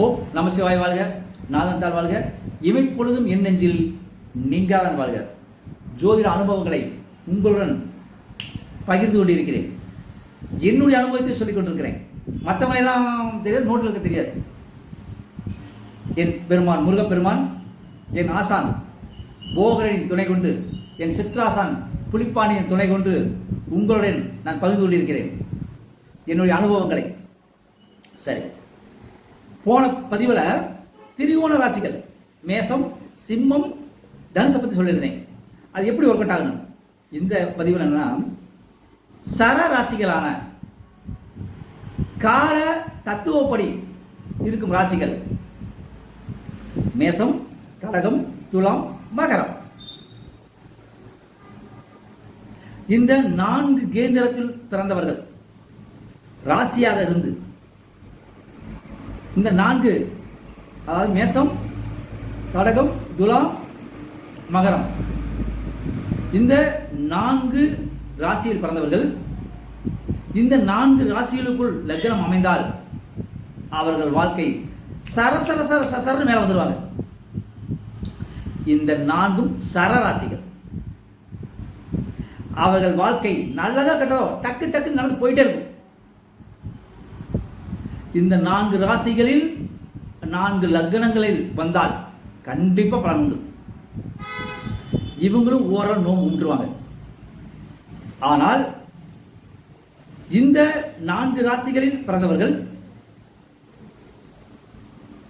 ஓ நமசிவாய் வாழ்க நாதந்தால் வாழ்க இமைப்பொழுதும் என் நெஞ்சில் நீங்காதான் வாழ்க. ஜோதிட அனுபவங்களை உங்களுடன் பகிர்ந்து கொண்டிருக்கிறேன். என்னுடைய அனுபவத்தை சொல்லிக் கொண்டிருக்கிறேன். மற்றவங்களெல்லாம் தெரியாது நோட்டில் இருக்க தெரியாது. என் பெருமான் முருகப்பெருமான் என் ஆசான் போகரனின் துணை கொண்டு என் சிற்றாசான் புலிப்பாணியின் துணை கொண்டு உங்களுடன் நான் பகிர்ந்து கொண்டிருக்கிறேன். என்னுடைய அனுபவங்களை. சரி. போன பதிவில் திரிகோண ராசிகள் மேசம் சிம்மம் தனுசை பற்றி சொல்லியிருந்தேன். அது எப்படி ஒர்க் அவுட் ஆகணும் இந்த பதிவில் என்னன்னா சர ராசிகளான கால தத்துவப்படி இருக்கும் ராசிகள் மேசம் கடகம் துலாம் மகரம். இந்த நான்கு கேந்திரத்தில் பிறந்தவர்கள் ராசியாக இருந்து இந்த நான்கு அதாவது மேசம் கடகம் துலாம் மகரம். இந்த நான்கு ராசியில் பிறந்தவர்கள் இந்த நான்கு ராசிகளுக்குள் லக்னம் அமைந்தால் அவர்கள் வாழ்க்கை சரசர சர சரன்னு மேலே வந்துடுவாங்க இந்த நான்கும் சர ராசிகள் அவர்கள் வாழ்க்கை நல்லதா கெட்டதோ டக்கு டக்கு நடந்து போயிட்டே இருக்கும். இந்த நான்கு ராசிகளில் நான்கு லக்னங்களில் வந்தால் கண்டிப்பாக பலன் உண்டு. இவங்களும் ஓரளவு நோம்பு உண்டுருவாங்க. ஆனால் இந்த நான்கு ராசிகளில் பிறந்தவர்கள்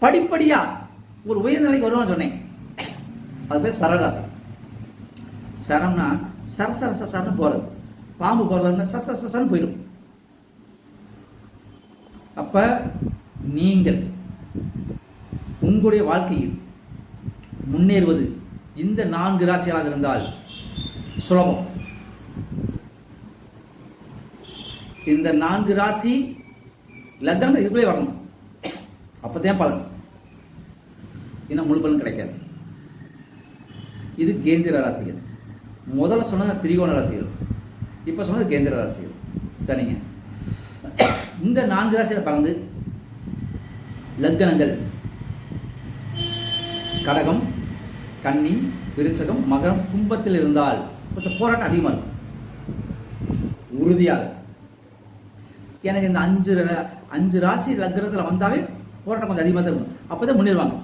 படிப்படியாக ஒரு உயர்ந்த நிலைக்கு வருவான்னு சொன்னேன். அது பேர் சரராசி சரம்னா சர சர சரன்னு போகிறது பாம்பு போகிறதுனா ச ச சரன்னு போயிடும் அப்போ நீங்கள் உங்களுடைய வாழ்க்கையில் முன்னேறுவது இந்த நான்கு ராசியாக இருந்தால் சுலபம். இந்த நான்கு ராசி லக்னம் இதுக்குள்ளே வரணும். அப்பதான் பலன். இன்னும் முழு பலன் கிடைக்காது. இது கேந்திர ராசிகள். முதல்ல சொன்னது திரிகோண ராசிகள். இப்போ சொன்னது கேந்திர ராசிகள். சரிங்க. இந்த நான்கு ராசியில் பறந்து லக்னங்கள். கடகம் கன்னி விருச்சகம் மகரம் கும்பத்தில் இருந்தால் கொஞ்சம் போராட்டம் அதிகமாக இருக்கும். உறுதியாக. எனக்கு இந்த அஞ்சு ர- அஞ்சு ராசி லக்னத்தில் வந்தாவே போராட்டம் கொஞ்சம் அதிகமாக தான் இருக்கும். அப்போ தான் முன்னேறுவாங்க.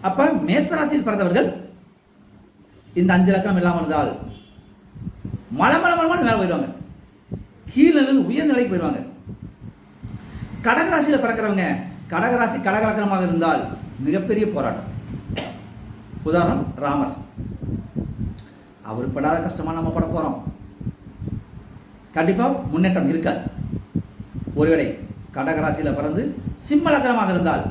அப்போ மேச ராசியில் பிறந்தவர்கள் இந்த அஞ்சு லக்னம் இல்லாமல் இருந்தால் மலை மலை மலை மேலே போயிடுவாங்க. கீழே உயர்ந்த நிலைக்கு போயிடுவாங்க. கடகராசியில் பிறக்கிறவங்க கடகராசி கடகலக்கணமாக இருந்தால் மிகப்பெரிய போராட்டம். உதாரணம் ராமர். அவர் படாத கஷ்டமா நம்ம பட போறோம். கண்டிப்பாக முன்னேற்றம் இருக்காது. ஒருவேளை கடகராசியில் பிறந்து சிம்மலக்கணமாக இருந்தால்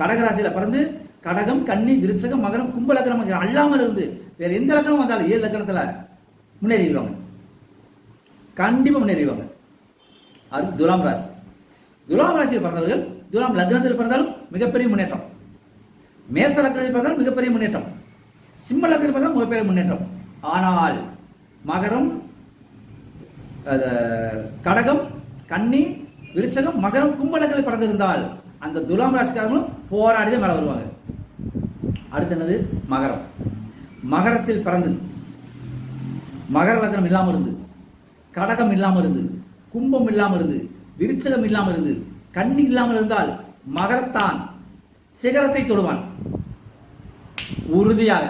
கடகராசியில் பிறந்து கடகம் கன்னி விருச்சகம் மகரம் கும்பலக்கணம் அல்லாமல் இருந்து வேற எந்த லக்கணம் வந்தாலும் ஏழு லக்கணத்தில் முன்னேறிடுவாங்க. கண்டிப்பாக முன்னேறிவாங்க அடுத்து துலாம் ராசி. துலாம் ராசியில் பிறந்தவர்கள் துலாம் லக்னத்தில் பிறந்தாலும் மிகப்பெரிய முன்னேற்றம். மேச லக்னத்தில் பிறந்தாலும் மிகப்பெரிய முன்னேற்றம். சிம்ம லக்னத்தில் பிறந்தாலும் மிகப்பெரிய முன்னேற்றம். ஆனால் மகரம் கடகம் கன்னி விருச்சகம் மகரம் கும்ப லக்னத்தில் பிறந்திருந்தால் அந்த துலாம் ராசிக்காரங்களும் போராடி தான் மேலே வருவாங்க. அடுத்து என்னது? மகரம். மகரத்தில் பிறந்தது மகர லக்னம் இல்லாமல் இருந்து கடகம் இல்லாமல் இருந்து கும்பம் இல்லாமல் இருந்து விரிச்சலம் இல்லாமல் இருந்து கண்ணி இல்லாமல் இருந்தால் மகரத்தான் சிகரத்தை தொடுவான். உறுதியாக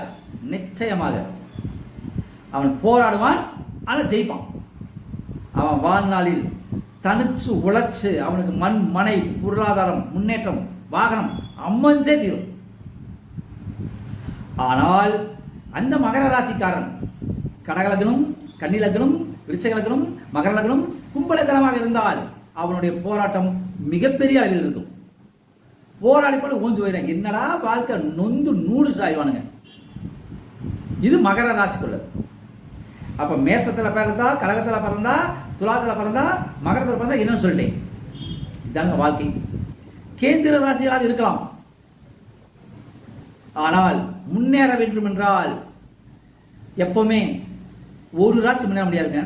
நிச்சயமாக அவன் போராடுவான் ஆனால் ஜெயிப்பான். அவன் வாழ்நாளில் தனிச்சு உழைச்சு அவனுக்கு மண் மனை பொருளாதாரம் முன்னேற்றம் வாகனம் அம்மஞ்சே தீரும். ஆனால் அந்த மகர ராசிக்காரன் கடகலக்னம் கன்னிலக்னம் விருச்சகலக்னம் மகர லக்னம் கும்பலக்கணமாக இருந்தால் அவனுடைய போராட்டம் மிகப்பெரிய அளவில் இருக்கும். போராடி போல ஊஞ்சு போயிடுறேன். என்னடா வாழ்க்கை நொந்து நூறு சாய்வானுங்க. இது மகர ராசிக்குள்ளது. அப்ப மேசத்துல பிறந்தா கடகத்துல பிறந்தா துலாத்துல பிறந்தா மகரத்துல பிறந்தா என்னன்னு சொல்லிட்டேன். இதாங்க வாழ்க்கை. கேந்திர ராசிகளாக இருக்கலாம். ஆனால் முன்னேற வேண்டும் என்றால் எப்பவுமே ஒரு ராசி பண்ண முடியாதுங்க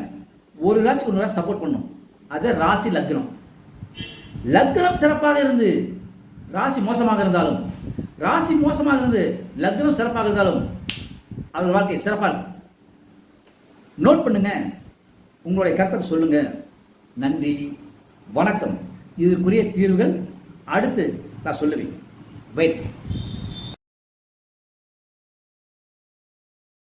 ஒரு ராசி ஒரு ராசி சப்போர்ட் பண்ணும். அது ராசி லக்னம். லக்னம் சிறப்பாக இருந்து ராசி மோசமாக இருந்தாலும் ராசி மோசமாக இருந்து லக்னம் சிறப்பாக இருந்தாலும் அவர் வாழ்க்கை சிறப்பாக இருக்கும். நோட் பண்ணுங்க உங்களுடைய கருத்தை சொல்லுங்க. நன்றி வணக்கம். இதுக்குரிய தீர்வுகள் அடுத்து நான் சொல்லுவேன். வெயிட்